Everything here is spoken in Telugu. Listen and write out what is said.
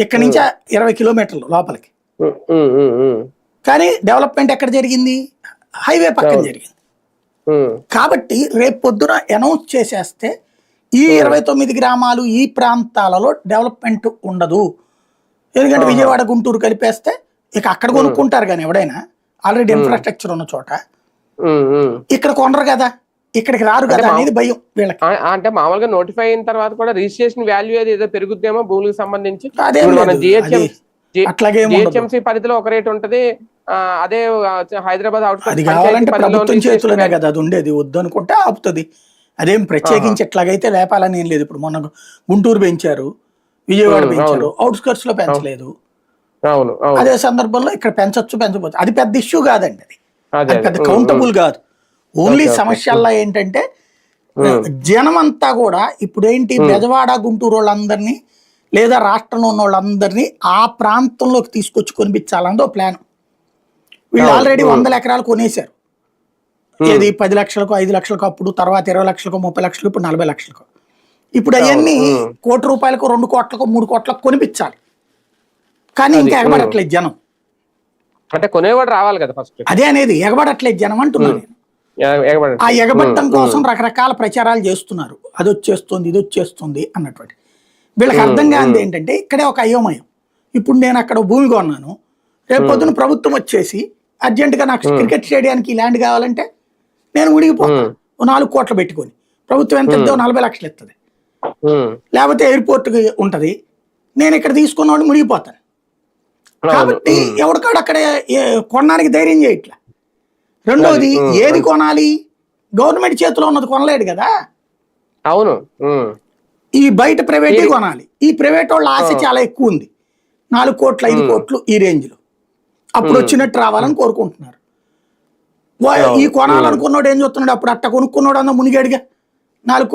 ఇక్కడి నుంచి ఇరవై కిలోమీటర్లు లోపలికి. కానీ డెవలప్మెంట్ ఎక్కడ జరిగింది? హైవే పక్కన జరిగింది. కాబట్టి రేపు పొద్దున అనౌన్స్ చేసేస్తే ఈ ఇరవై తొమ్మిది గ్రామాలు ఈ ప్రాంతాలలో డెవలప్మెంట్ ఉండదు. ఎందుకంటే విజయవాడ గుంటూరు కలిపేస్తే ఇక అక్కడ కొనుక్కుంటారు కానీ ఎవడైనా. ఆల్రెడీ ఇన్ఫ్రాస్ట్రక్చర్ ఉన్న చోట. ఇక్కడ కొనరు కదా. ఇక్కడికి రారు కదా అనేది భయం వీళ్ళకి. అంటే మామూలుగా నోటిఫై అయిన తర్వాత కూడా రిజిస్ట్రేషన్ వాల్యూ అది ఏదో పెరుగుద్దేమో భూములకు సంబంధించి. అట్లాగేం. జిహెచ్ఎంసీ పరిధిలో ఒక రేట్ ఉంటది అదే హైదరాబాద్ అవుట్ అది కావాలంటే ప్రభుత్వం చేతుల్లోనే కదా అది ఉండేది వద్దు అనుకుంటే ఆపుతుంది. అదేం ప్రత్యేకించి ఎట్లాగైతే లేపాలని ఏం లేదు. ఇప్పుడు మొన్న గుంటూరు పెంచారు విజయవాడ పెంచారు అవుట్స్కర్ట్స్లో పెంచలేదు అదే సందర్భంలో ఇక్కడ పెంచొచ్చు పెంచవచ్చు అది పెద్ద ఇష్యూ కాదండి అది. పెద్ద కౌంటబుల్ కాదు. ఓన్లీ సమస్యల్లో ఏంటంటే జనం అంతా కూడా ఇప్పుడు ఏంటి బెజవాడ గుంటూరు వాళ్ళందరినీ లేదా రాష్ట్రంలో ఉన్న వాళ్ళందరినీ ఆ ప్రాంతంలోకి తీసుకొచ్చి కొనిపించాలన్నది ఒక ప్లాన్. వీళ్ళు ఆల్రెడీ వందల ఎకరాలు కొనేశారు. ఏది పది లక్షలకు ఐదు లక్షలకు అప్పుడు తర్వాత ఇరవై లక్షలకు ముప్పై లక్షలు ఇప్పుడు నలభై లక్షలకు. ఇప్పుడు అవన్నీ కోటి రూపాయలకు రెండు కోట్లకు మూడు కోట్లకు కొనిపించాలి. కానీ ఇంకా ఎగబడట్లేదు జనం. అంటే కొనేవాడు రావాలి కదా ఫస్ట్. అదే అనేది ఎగబడట్లేదు జనం అంటున్నాను నేను. ఆ ఎగబట్టం కోసం రకరకాల ప్రచారాలు చేస్తున్నారు. అది వచ్చేస్తుంది ఇది వచ్చేస్తుంది అన్నటువంటి. వీళ్ళకి అర్థం కానిది ఏంటంటే ఇక్కడే ఒక అయోమయం. ఇప్పుడు నేను అక్కడ భూమి కొన్నాను. రేపు పొద్దున ప్రభుత్వం వచ్చేసి అర్జెంటుగా నాకు క్రికెట్ స్టేడియానికి ల్యాండ్ కావాలంటే నేను మునిగిపోతాను ఓ నాలుగు కోట్లు పెట్టుకొని. ప్రభుత్వం ఎంత ఇద్దో నలభై లక్షలు ఇస్తుంది లేకపోతే ఎయిర్పోర్ట్ ఉంటది. నేను ఇక్కడ తీసుకున్నవాడు మునిగిపోతాను. కాబట్టి ఎవరికాడు అక్కడ కొనడానికి ధైర్యం చేయట్లా? రెండోది ఏది కొనాలి? గవర్నమెంట్ చేతిలో ఉన్నది కొనలేడు కదా? అవును ఈ బయట ప్రైవేట్ కొనాలి. ఈ ప్రైవేట్ వాళ్ళ ఆశ చాలా ఎక్కువ ఉంది. నాలుగు కోట్లు ఐదు కోట్లు ఈ రేంజ్లో అప్పుడు వచ్చినట్టు రావాలని కోరుకుంటున్నారు. ఈ కొనాలనుకున్నాడు ఏం చూస్తున్నాడు? అప్పుడు అట్ట కొనుక్కున్నాడు అన్న మునిగాడుగా. నాలుగు